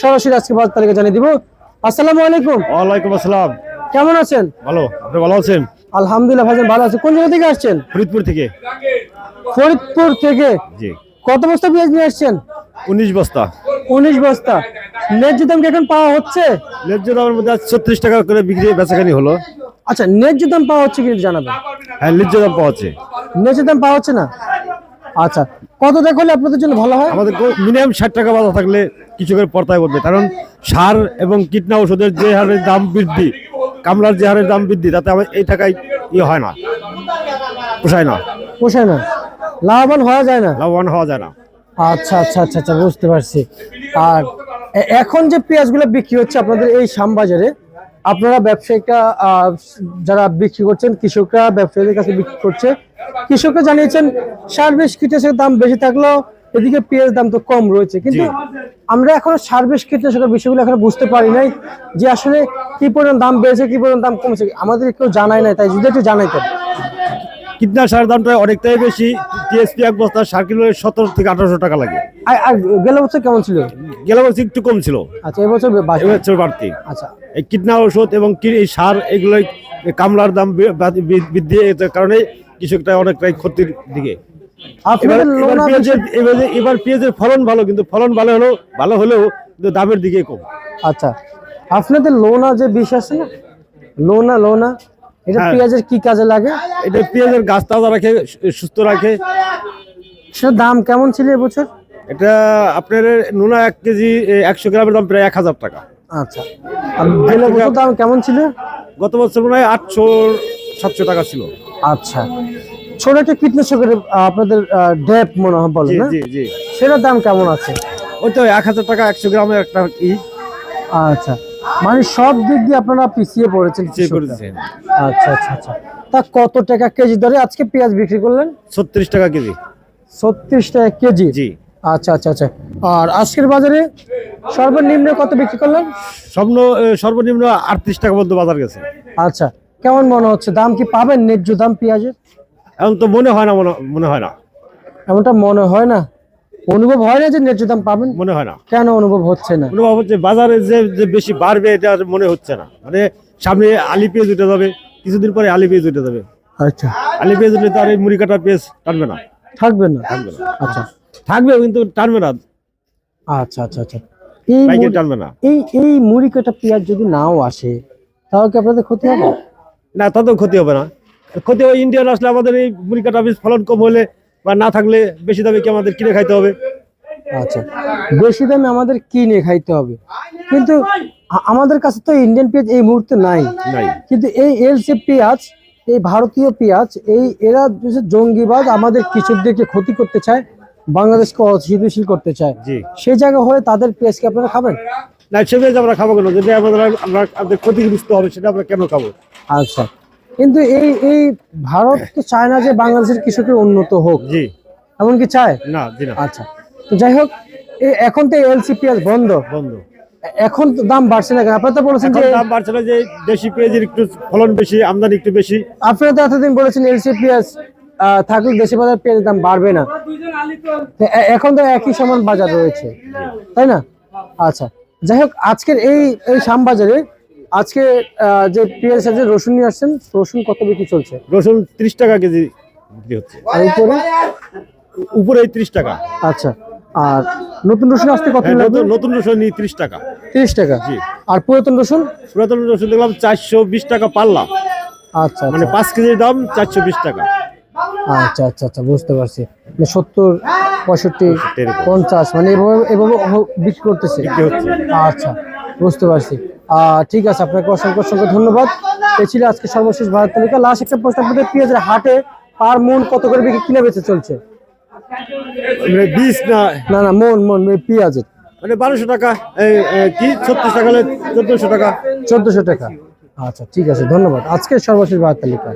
সরাসরি আজকে বাজার তালিকা জানিয়ে দিব। আসসালামু আলাইকুম। ওয়ালাইকুম আসসালাম। কেমন আছেন? ভালো আপনি ভালো আছেন? আলহামদুলিল্লাহ ভাইজান ভালো আছে। কোন জায়গা থেকে আসছেন? ফরিদপুর থেকে। ফরিদপুর থেকে? জি। কত বস্তা পেঁয়াজ নিয়ে আসছেন? উনিশ বস্তা। উনিশ বস্তা। ন্যায্য দাম কি এখন পাওয়া হচ্ছে? ন্যায্য দামের মধ্যে ছত্রিশ টাকা করে বিক্রি বেচাখানি হলো। আচ্ছা ন্যায্য দাম পাওয়া হচ্ছে কি জানাবেন। হ্যাঁ ন্যায্য দাম পাওয়া যাচ্ছে ন্যায্য দাম পাওয়া হচ্ছে না? আচ্ছা কত দেখলে আপনাদের জন্য ভালো হয়? আমাদের মিনিমাম ষাট টাকা বাজার থাকলে কৃষকের পর্তায় পড়বে কারণ সার এবং কীটনা ওষুধের যে হারে দাম বৃদ্ধি কামলার যে হারে দাম বৃদ্ধি তাতে আমার এই টাকায় ইয়ে হয় না। পোষায় না। পোষায় না। লাভবান হওয়া যায় না। লাভবান হওয়া যায় না। আচ্ছা আচ্ছা আচ্ছা আচ্ছা বুঝতে পারছি। আর এখন যে পেঁয়াজগুলো বিক্রি হচ্ছে আপনাদের এই শ্যামবাজারে আপনারা ব্যবসায়িকরা যারা বিক্রি করছেন কৃষকরা ব্যবসায়ীদের কাছে বিক্রি করছে কৃষকরা জানিয়েছেন সার বিষ কীটনাশকের দাম বেশি থাকলেও এদিকে পেঁয়াজ দাম তো কম রয়েছে। কিন্তু আমরা এখনও সার বিষ কীটনাশকের বিষয়গুলো এখনও বুঝতে পারি নাই যে আসলে কি পরিমাণ দাম বেড়েছে কি পরিমাণ দাম কমেছে। আমাদের কেউ জানাই নাই তাই যদি একটু জানাইতেন কীটনা সার দামটা অনেকটাই বেশি টিএসপি এক বস্তা সার কিলো সতেরো থেকে আঠারোশো টাকা লাগে। আর গেল বছর কেমন ছিল? গেল বছর একটু কম ছিল। আচ্ছা এবছর। এবছর বাড়তি। আচ্ছা। এই কীটনা ওষুধ এবং কি- সার এগুলোই কামলার দাম বৃদ্ধি কারণে কৃষকটা অনেকটাই ক্ষতির দিকে। এবার পেঁয়াজের ফলন ভালো কিন্তু ফলন ভালো হলেও ভালো হলেও কিন্তু দামের দিকে কম। আচ্ছা। আপনাদের লোনা যে বিষ আছে না? লোনা লোনা। এটা হ্যাঁ। পেঁয়াজের কি কাজে লাগে? এটা পেঁয়াজের গাছ তাজা রাখে সুস্থ রাখে। সেটার দাম কেমন ছিল এবছর? এটা আপনার নুনা এক কেজি একশো গ্রামের দাম প্রায় এক হাজার টাকা। আচ্ছা। আর দাম কেমন ছিল? গত বছর মনে হয় আটশো সাতশো টাকা ছিল। আচ্ছা। ছোট একটা কীটনাশকের আপনাদের ড্যাপ মনে হয় বলে জি না? জি জি। সেটার দাম কেমন আছে? ওই তো এক হাজার টাকা একশো গ্রামের একটা ই। আচ্ছা। মানে সব দিক দিয়ে আপনারা পিছিয়ে পড়েছেন আচ্ছা আচ্ছা আচ্ছা। তা কত টাকা কেজি ধরে আজকে পেঁয়াজ বিক্রি করলেন? ছত্রিশ টাকা কেজি। ছত্রিশ টাকা কেজি? জি। আচ্ছা আচ্ছা আচ্ছা। আর আজকের বাজারে সর্বনিম্ন কত বিক্রি করলেন? সর্বন সর্বনিম্ন আটত্রিশ টাকা পর্যন্ত বাজার গেছে। আচ্ছা। কেমন মনে হচ্ছে? দাম কি পাবেন ন্যায্য দাম পেঁয়াজের? এখন তো মনে হয় না মনে হয় না। এমনটা মনে হয় না? অনুভব হয় না যে ন্যায্য দাম পাবেন? মনে হয় না। কেন অনুভব হচ্ছে না? অনুভব হচ্ছে বাজারে যে যে বেশি বাড়বে এটা আর মনে হচ্ছে না। মানে সামনে আলি পেঁয়াজ উঠে যাবে কিছুদিন পরে আলি পেঁয়াজ উঠে যাবে। আচ্ছা। আলি পেঁয়াজ উঠলে তার এই মুড়ি কাটা পেঁয়াজ টানবে না। থাকবে না? থাকবে না। আচ্ছা। থাকবে কিন্তু টানবে না। আচ্ছা আচ্ছা আচ্ছা। এই টানবে না। এই এই মুড়ি কাটা পেঁয়াজ যদি নাও আসে তাহলে কি আপনাদের ক্ষতি হবে? না তাতেও ক্ষতি হবে না। ক্ষতি হবে ইন্ডিয়ান আসলে আমাদের এই মুড়ি কাটা বীজ ফলন কম হলে বা না থাকলে বেশি দামে কি আমাদের কিনে খাইতে হবে? আচ্ছা বেশি দামে আমাদের কিনে খাইতে হবে। কিন্তু আমাদের কাছে তো ইন্ডিয়ান পেঁয়াজ এই মুহূর্তে নাই। কিন্তু এই এর যে পেঁয়াজ এই ভারতীয় পেঁয়াজ এই এরা জঙ্গিবাদ আমাদের কৃষকদেরকে ক্ষতি করতে চায় বাংলাদেশকে অস্থিতিশীল করতে চায়। সেই জায়গা হয়ে তাদের পেঁয়াজকে আপনারা খাবেন? না সে পেঁয়াজ আমরা খাব কেন? যেটা আমাদের আমরা ক্ষতিগ্রস্ত হবে সেটা আমরা কেন খাব? আচ্ছা। কিন্তু এই এই ভারত তো চায় না যে বাংলাদেশের কৃষকের উন্নত হোক। জি। এমনকি চায়? না জি না। আচ্ছা। তো যাই হোক এখন তো এলসি পেঁয়াজ বন্ধ। বন্ধ। এখন তো দাম বাড়ছে না আপনারা তো বলেছেন যে দাম বাড়ছে না যে দেশি পেঁয়াজের একটু ফলন বেশি আমদানি একটু বেশি। আপনারা তো এতদিন বলেছেন এলসি পেঁয়াজ থাকলে দেশি বাজার পেঁয়াজের দাম বাড়বে না। এখন তো একই সমান বাজার রয়েছে। তাই না? আচ্ছা। যাই হোক আজকের এই এই শ্যামবাজারে আজকে যে পেঁয়াজ আছে রসুন নিয়ে আসছেন রসুন কত বিক্রি চলছে? রসুন ত্রিশ টাকা কেজি বিক্রি হচ্ছে। আর উপরে? উপরে ত্রিশ টাকা। আচ্ছা আর নতুন রসুন আসতে কত হ্যাঁ, নতুন নতুন রসুন নিই ত্রিশ টাকা। তিরিশ টাকা। জি। আর পুরাতন রসুন? পুরাতন রসুন দেখলাম চারশো বিশ টাকা পাল্লা। আচ্ছা মানে আচ্ছা। পাঁচ কেজির দাম চারশো বিশ টাকা। আচ্ছা আচ্ছা আচ্ছা বুঝতে পারছি। মানে সত্তর পঁয়ষট্টি পঞ্চাশ মানে এভাবে এভাবে বিক্রি করতেছে। হচ্ছে। আচ্ছা বুঝতে পারছি। ঠিক আছে আপনাকে অসংখ্য অসংখ্য ধন্যবাদ। এ ছিল আজকে সর্বশেষ ভারত তালিকা। লাস্ট একটা প্রশ্ন আপনাদের পেঁয়াজের হাটে পার মন কত করে বিক্রি কিনে বেঁচে চলছে? মানে বিশ না? না না মন মন পেঁয়াজের। মানে বারোশো টাকা কি ছত্রিশ টাকা চোদ্দশো টাকা? চোদ্দশো টাকা। আচ্ছা ঠিক আছে ধন্যবাদ। আজকে সর্বশেষ ভারত তালিকা।